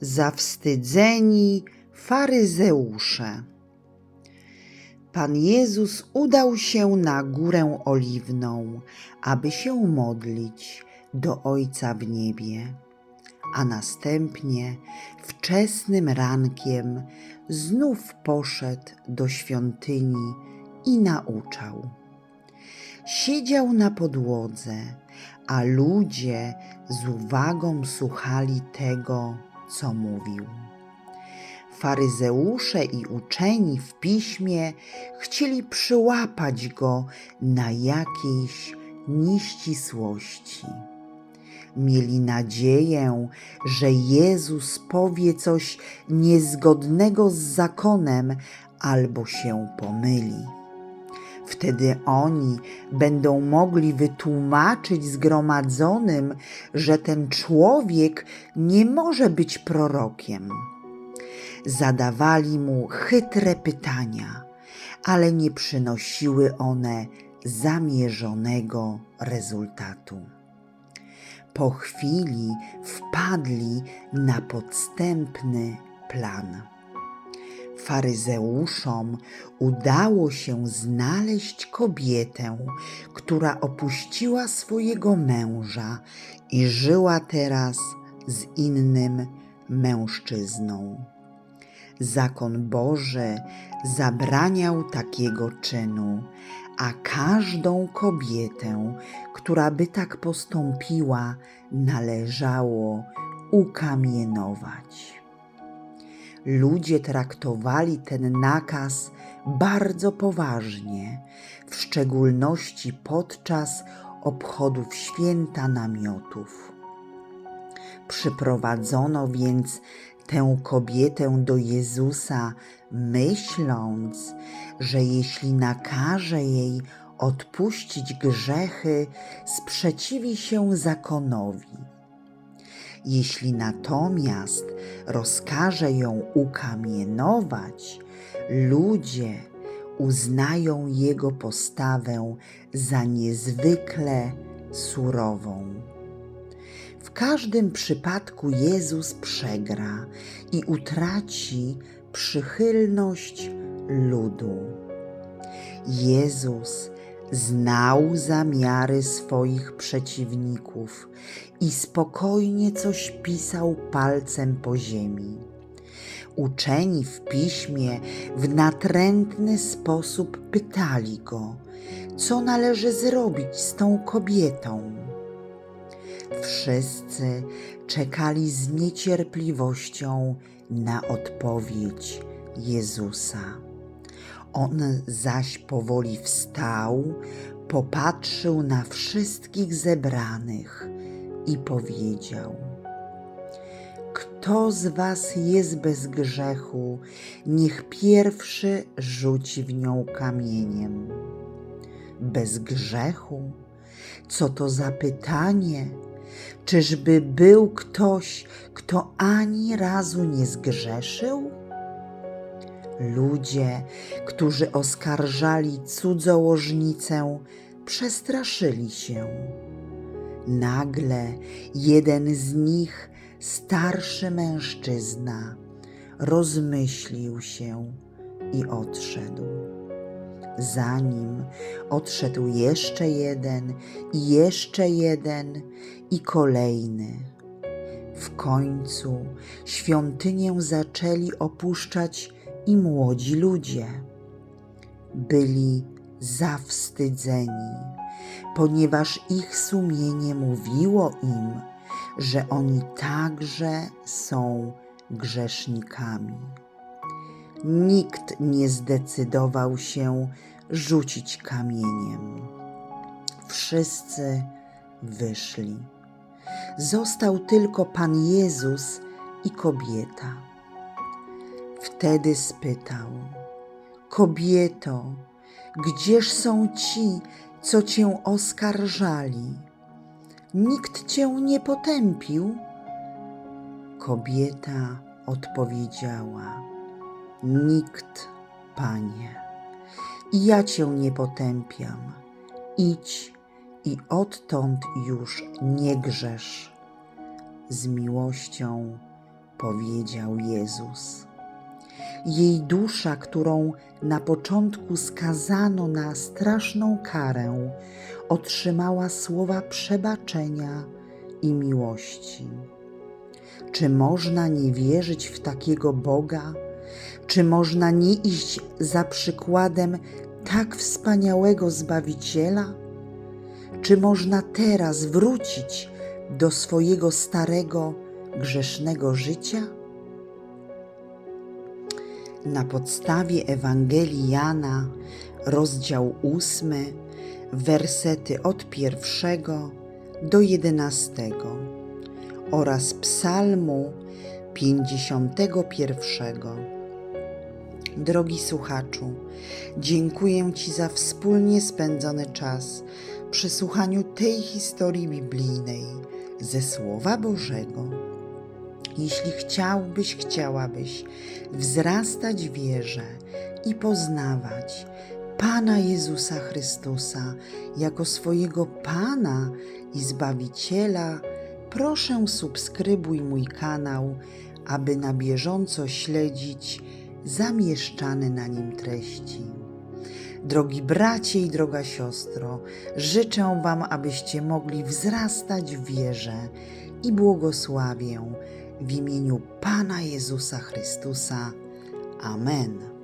zawstydzeni faryzeusze. Pan Jezus udał się na górę oliwną, aby się modlić do Ojca w niebie, a następnie wczesnym rankiem znów poszedł do świątyni i nauczał. Siedział na podłodze, a ludzie z uwagą słuchali tego, co mówił. Faryzeusze i uczeni w piśmie chcieli przyłapać go na jakiejś nieścisłości. Mieli nadzieję, że Jezus powie coś niezgodnego z zakonem albo się pomyli. Wtedy oni będą mogli wytłumaczyć zgromadzonym, że ten człowiek nie może być prorokiem. Zadawali mu chytre pytania, ale nie przynosiły one zamierzonego rezultatu. Po chwili wpadli na podstępny plan faryzeuszom udało się znaleźć kobietę, która opuściła swojego męża i żyła teraz z innym mężczyzną. Zakon Boży zabraniał takiego czynu, a każdą kobietę, która by tak postąpiła, należało ukamienować. Ludzie traktowali ten nakaz bardzo poważnie, w szczególności podczas obchodów święta namiotów. Przyprowadzono więc tę kobietę do Jezusa, myśląc, że jeśli nakaże jej odpuścić grzechy, sprzeciwi się zakonowi. Jeśli natomiast rozkaże ją ukamienować, ludzie uznają jego postawę za niezwykle surową. W każdym przypadku Jezus przegra i utraci przychylność ludu. Jezus znał zamiary swoich przeciwników i spokojnie coś pisał palcem po ziemi. Uczeni w piśmie w natrętny sposób pytali go, co należy zrobić z tą kobietą. Wszyscy czekali z niecierpliwością na odpowiedź Jezusa. On zaś powoli wstał, popatrzył na wszystkich zebranych i powiedział: Kto z was jest bez grzechu, niech pierwszy rzuci w nią kamieniem. Bez grzechu? Co to za pytanie? Czyżby był ktoś, kto ani razu nie zgrzeszył? Ludzie, którzy oskarżali cudzołożnicę, przestraszyli się. Nagle jeden z nich, starszy mężczyzna, rozmyślił się i odszedł. Zanim odszedł jeszcze jeden i jeszcze jeden i kolejny. W końcu świątynię zaczęli opuszczać i młodzi ludzie. Byli zawstydzeni, ponieważ ich sumienie mówiło im, że oni także są grzesznikami. Nikt nie zdecydował się rzucić kamieniem. Wszyscy wyszli. Został tylko Pan Jezus i kobieta. Wtedy spytał: Kobieto, gdzież są ci, co cię oskarżali? Nikt cię nie potępił? Kobieta odpowiedziała: Nikt, panie. I ja cię nie potępiam. Idź i odtąd już nie grzesz. Z miłością powiedział Jezus. Jej dusza, którą na początku skazano na straszną karę, otrzymała słowa przebaczenia i miłości. Czy można nie wierzyć w takiego Boga? Czy można nie iść za przykładem tak wspaniałego Zbawiciela? Czy można teraz wrócić do swojego starego, grzesznego życia? Na podstawie Ewangelii Jana, rozdział ósmy, wersety od pierwszego do jedenastego oraz Psalmu pięćdziesiątego pierwszego. Drogi słuchaczu, dziękuję Ci za wspólnie spędzony czas przy słuchaniu tej historii biblijnej ze Słowa Bożego. Jeśli chciałbyś, chciałabyś wzrastać w wierze i poznawać Pana Jezusa Chrystusa jako swojego Pana i Zbawiciela, proszę subskrybuj mój kanał, aby na bieżąco śledzić zamieszczane na nim treści. Drogi bracie i droga siostro, życzę Wam, abyście mogli wzrastać w wierze i błogosławię w imieniu Pana Jezusa Chrystusa. Amen.